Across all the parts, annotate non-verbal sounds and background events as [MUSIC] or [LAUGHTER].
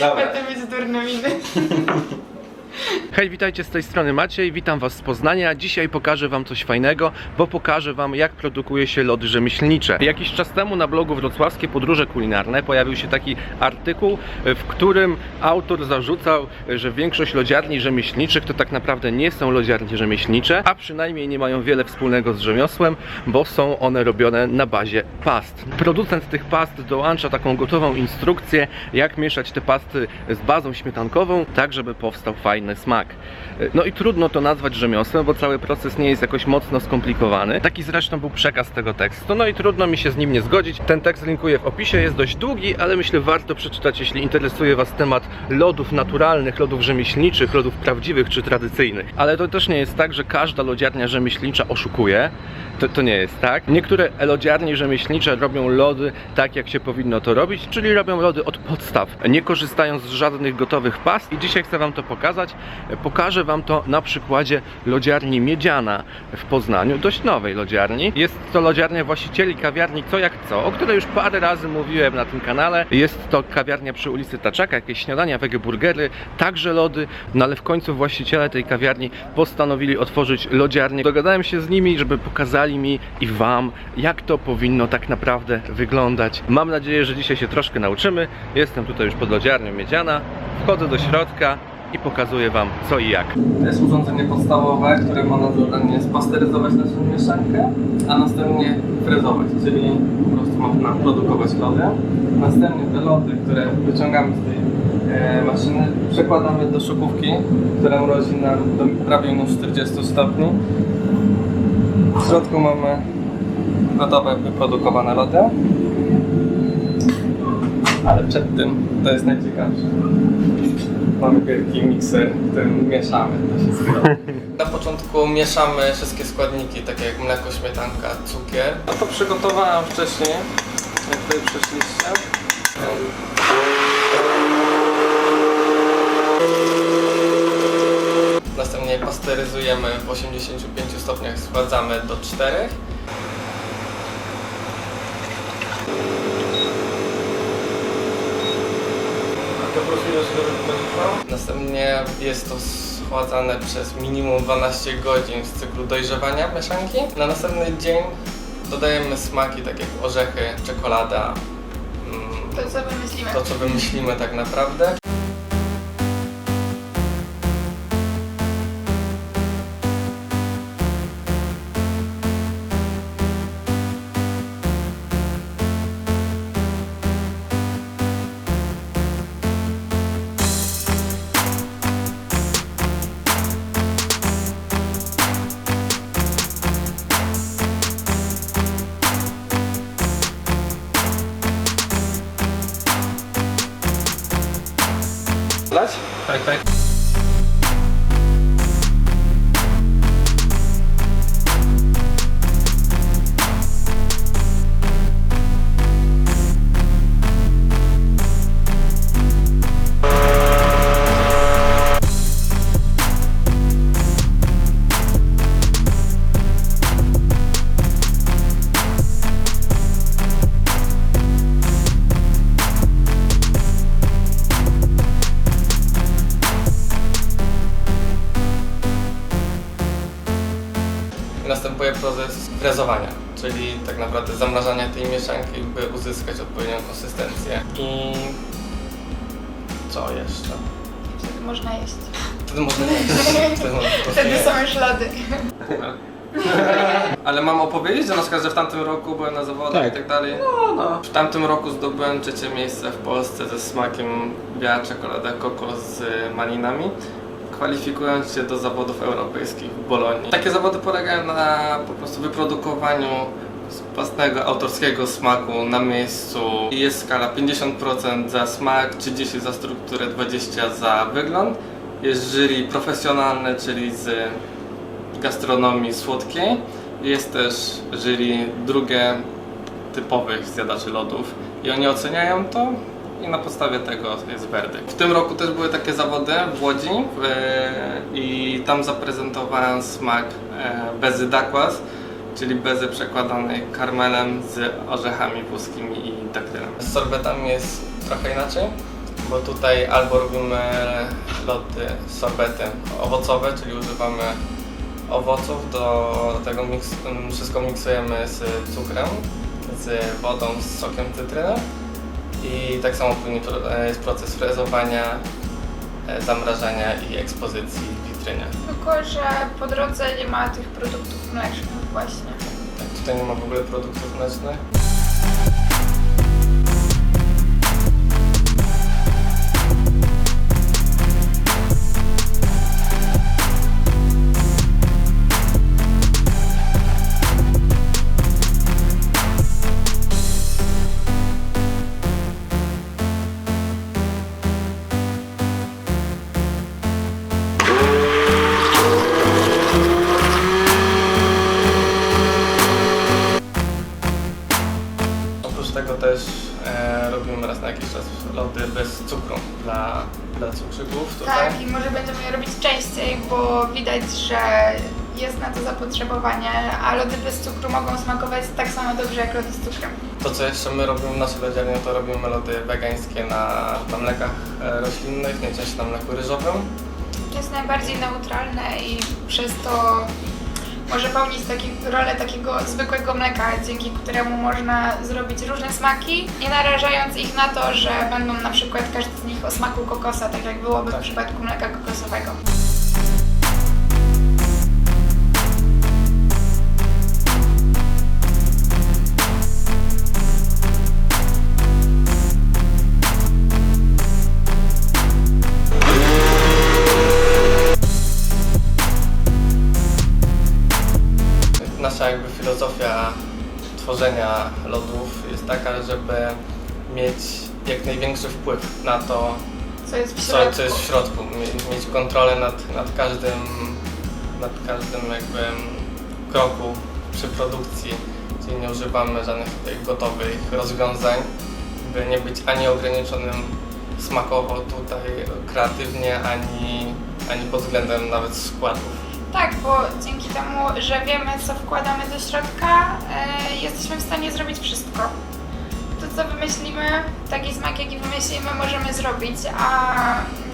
Dobra. Będę mieć durne miny. Hej, witajcie z tej strony Maciej, witam Was z Poznania. Dzisiaj pokażę Wam coś fajnego, bo pokażę Wam jak produkuje się lody rzemieślnicze. Jakiś czas temu na blogu Wrocławskie Podróże Kulinarne pojawił się taki artykuł, w którym autor zarzucał, że większość lodziarni rzemieślniczych to tak naprawdę nie są lodziarnie rzemieślnicze, a przynajmniej nie mają wiele wspólnego z rzemiosłem, bo są one robione na bazie past. Producent tych past dołącza taką gotową instrukcję, jak mieszać te pasty z bazą śmietankową, tak żeby powstał fajny smak. No i trudno to nazwać rzemiosłem, bo cały proces nie jest jakoś mocno skomplikowany. Taki zresztą był przekaz tego tekstu, no i trudno mi się z nim nie zgodzić. Ten tekst linkuję w opisie, jest dość długi, ale myślę warto przeczytać, jeśli interesuje Was temat lodów naturalnych, lodów rzemieślniczych, lodów prawdziwych czy tradycyjnych. Ale to też nie jest tak, że każda lodziarnia rzemieślnicza oszukuje. To, to nie jest tak. Niektóre lodziarnie rzemieślnicze robią lody tak, jak się powinno to robić, czyli robią lody od podstaw, nie korzystając z żadnych gotowych past. I dzisiaj chcę Wam to pokazać. Pokażę Wam to na przykładzie lodziarni Miedziana w Poznaniu, dość nowej lodziarni. Jest to lodziarnia właścicieli kawiarni Co Jak Co, o której już parę razy mówiłem na tym kanale. Jest to kawiarnia przy ulicy Taczaka, jakieś śniadania, wege burgery, także lody, no ale w końcu właściciele tej kawiarni postanowili otworzyć lodziarnię. Dogadałem się z nimi, żeby pokazali mi i Wam, jak to powinno tak naprawdę wyglądać. Mam nadzieję, że dzisiaj się troszkę nauczymy. Jestem tutaj już pod lodziarnią Miedziana. Wchodzę do środka i pokazuję Wam co i jak. To jest urządzenie podstawowe, które ma na zadanie spasteryzować naszą mieszankę, a następnie frezować, czyli po prostu ma nam produkować lody. Następnie te lody, które wyciągamy z tej e, maszyny, przekładamy do szokówki, która mrozi nam do prawie minus 40 stopni. W środku mamy gotowe, wyprodukowane lody. Ale przed tym, to jest najciekawsze. Mamy wielki mikser, w którym mieszamy to wszystko. Na początku mieszamy wszystkie składniki, takie jak mleko, śmietanka, cukier. A to przygotowałem wcześniej, jak tutaj przyszliście. Następnie pasteryzujemy w 85 stopniach, schładzamy do 4. Następnie jest to schładzane przez minimum 12 godzin z cyklu dojrzewania mieszanki. Na następny dzień dodajemy smaki takie jak orzechy, czekolada, mm, To co wymyślimy? to co wymyślimy tak naprawdę. Frezowania, czyli tak naprawdę zamrażania tej mieszanki, by uzyskać odpowiednią konsystencję. I co jeszcze? Wtedy można jeść. Wtedy można jeść. [LAUGHS] Wtedy można po prostu Wtedy jeść. są już lody. [LAUGHS] Ale mam opowiedzieć, że na przykład, że w tamtym roku byłem na zawodach i tak dalej. No, no. W tamtym roku zdobyłem trzecie miejsce w Polsce ze smakiem biała czekolada kokos z malinami. Kwalifikując się do zawodów europejskich w Bolonii. Takie zawody polegają na po prostu wyprodukowaniu własnego autorskiego smaku na miejscu. Jest skala 50% za smak, 30 za strukturę, 20 za wygląd. Jest jury profesjonalne, czyli z gastronomii słodkiej. Jest też jury drugie typowych zjadaczy lodów i oni oceniają to i na podstawie tego jest werdykt. W tym roku też były takie zawody w Łodzi e, i tam zaprezentowałem smak e, bezy dakłas, czyli bezy przekładanej karmelem z orzechami włoskimi i daktylem. Z sorbetami jest trochę inaczej. bo tutaj albo robimy lody, sorbety owocowe, czyli używamy owoców, do tego miks, wszystko miksujemy z cukrem, z wodą, z sokiem cytryny i tak samo później e, jest proces frezowania, e, zamrażania i ekspozycji w witrynie. Tylko, że po drodze nie ma tych produktów mlecznych właśnie. Tak, tutaj nie ma w ogóle produktów mlecznych. Tego też e, robimy raz na jakiś czas lody bez cukru dla, dla cukrzyków tutaj. Tak, i może będziemy je robić częściej, bo widać, że jest na to zapotrzebowanie, a lody bez cukru mogą smakować tak samo dobrze jak lody z cukrem. To co jeszcze my robimy w naszej lodziarni, to robimy lody wegańskie na, na mlekach e, roślinnych, najczęściej na mleku ryżowym. To jest najbardziej neutralne i przez to może pełnić taki, rolę takiego zwykłego mleka, dzięki któremu można zrobić różne smaki, nie narażając ich na to, że będą na przykład każdy z nich o smaku kokosa, tak jak byłoby w przypadku mleka kokosowego. Tworzenia lodów jest taka, żeby mieć jak największy wpływ na to, Co jest w środku. co jest w środku, Mie- mieć kontrolę nad, nad każdym, nad każdym jakby kroku przy produkcji, czyli nie używamy żadnych gotowych rozwiązań, by nie być ani ograniczonym smakowo tutaj kreatywnie, ani, ani pod względem nawet składów. Tak, bo dzięki temu, że wiemy, co wkładamy do środka, e, jesteśmy w stanie zrobić wszystko. To, co wymyślimy, taki smak, jaki wymyślimy, możemy zrobić, a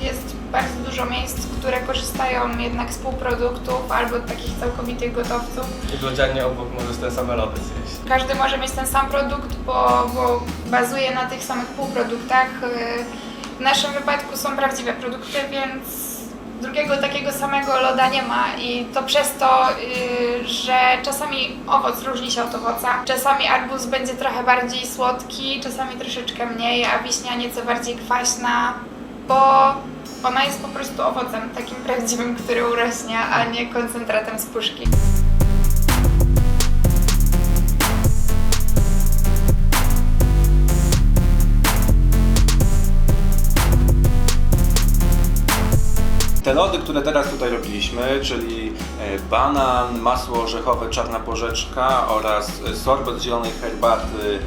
jest bardzo dużo miejsc, które korzystają jednak z półproduktów albo takich całkowitych gotowców. I w obok możesz te same lody zjeść. Każdy może mieć ten sam produkt, bo, bo bazuje na tych samych półproduktach. Yy, W naszym wypadku są prawdziwe produkty, więc drugiego takiego samego loda nie ma i to przez to, yy, że czasami owoc różni się od owoca, czasami arbuz będzie trochę bardziej słodki, czasami troszeczkę mniej, a wiśnia nieco bardziej kwaśna, bo ona jest po prostu owocem takim prawdziwym, który urośnie, a nie koncentratem z puszki. Te lody, które teraz tutaj robiliśmy, czyli e, banan, masło orzechowe, czarna porzeczka oraz e, sorbet zielonej herbaty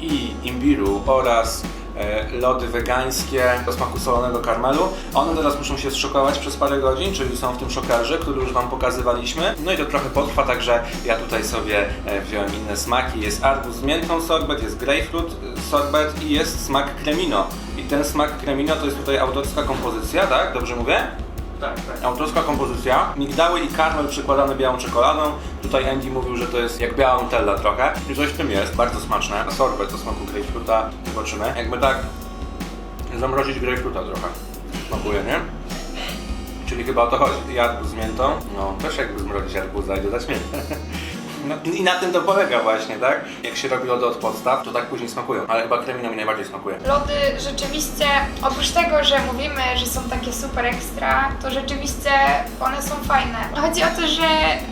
i imbiru oraz e, lody wegańskie o smaku solonego karmelu. One teraz muszą się zszokować przez parę godzin, czyli są w tym szokarze, który już Wam pokazywaliśmy. No i to trochę potrwa, także ja tutaj sobie wziąłem inne smaki. Jest arbuz z miętą sorbet, jest grapefruit sorbet i jest smak cremino. I ten smak cremino to jest tutaj autorska kompozycja, tak? Dobrze mówię? Tak, tak. Autorska kompozycja. Migdały i karmel przykładane białą czekoladą. Tutaj Andy mówił, że to jest jak biała Nutella trochę. I coś w tym jest. Bardzo smaczne. Sorbet o smaku grapefruita. Zobaczymy. Jakby tak zamrozić grapefruita trochę. Smakuje, nie? Czyli chyba o to chodzi. Arbuz z miętą. No, też jakby zmrozić arbuza i dodać miętę. No, I na tym to polega właśnie, tak? Jak się robi lody od podstaw, to tak później smakują. Ale chyba kremino mi najbardziej smakuje. Lody rzeczywiście, oprócz tego, że mówimy, że są takie super ekstra, to rzeczywiście one są fajne. Chodzi o to, że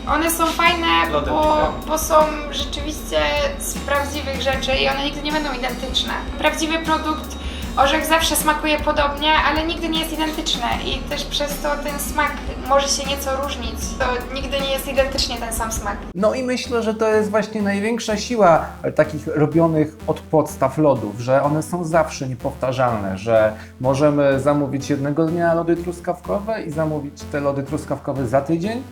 one są fajne, Lody bo, bo są rzeczywiście z prawdziwych rzeczy i one nigdy nie będą identyczne. Prawdziwy produkt, orzech zawsze smakuje podobnie, ale nigdy nie jest identyczny i też przez to ten smak może się nieco różnić. To nigdy nie jest identycznie ten sam smak. No i myślę, że to jest właśnie największa siła takich robionych od podstaw lodów, że one są zawsze niepowtarzalne, że możemy zamówić jednego dnia lody truskawkowe i zamówić te lody truskawkowe za tydzień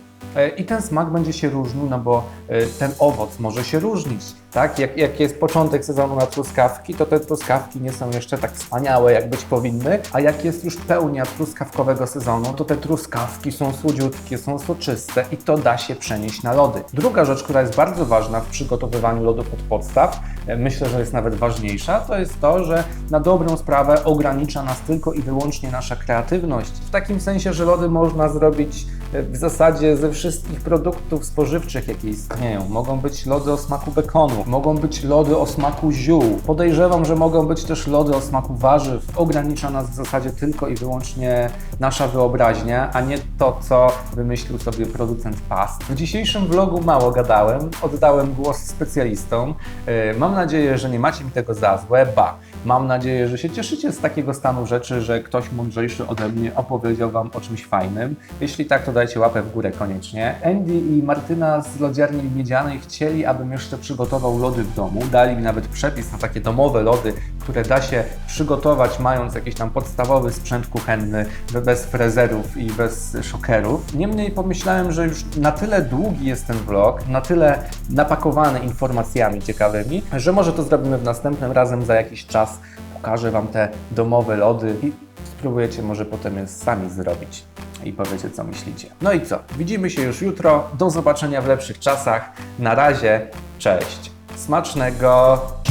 I ten smak będzie się różnił, no bo e, ten owoc może się różnić. Tak? Jak, jak jest początek sezonu na truskawki, to te truskawki nie są jeszcze tak wspaniałe, jak być powinny, a jak jest już pełnia truskawkowego sezonu, to te truskawki są słodziutkie, są soczyste i to da się przenieść na lody. Druga rzecz, która jest bardzo ważna w przygotowywaniu lodów od podstaw, e, myślę, że jest nawet ważniejsza, to jest to, że na dobrą sprawę ogranicza nas tylko i wyłącznie nasza kreatywność. W takim sensie, że lody można zrobić e, w zasadzie ze wszystkich produktów spożywczych, jakie istnieją. Mogą być lody o smaku bekonu, mogą być lody o smaku ziół. Podejrzewam, że mogą być też lody o smaku warzyw. Ogranicza nas w zasadzie tylko i wyłącznie nasza wyobraźnia, a nie to, co wymyślił sobie producent past. W dzisiejszym vlogu mało gadałem, oddałem głos specjalistom. E, Mam nadzieję, że nie macie mi tego za złe, ba. Mam nadzieję, że się cieszycie z takiego stanu rzeczy, że ktoś mądrzejszy ode mnie opowiedział Wam o czymś fajnym. Jeśli tak, to dajcie łapę w górę koniecznie. Andy i Martyna z lodziarni miedzianej chcieli, abym jeszcze przygotował lody w domu. Dali mi nawet przepis na takie domowe lody, które da się przygotować mając jakiś tam podstawowy sprzęt kuchenny, bez frezerów i bez szokerów. Niemniej pomyślałem, że już na tyle długi jest ten vlog, na tyle napakowany informacjami ciekawymi, że może to zrobimy w następnym razem za jakiś czas. Pokażę Wam te domowe lody i spróbujecie może potem je sami zrobić i powiecie, co myślicie. No i co? Widzimy się już jutro. Do zobaczenia w lepszych czasach. Na razie, cześć. Smacznego!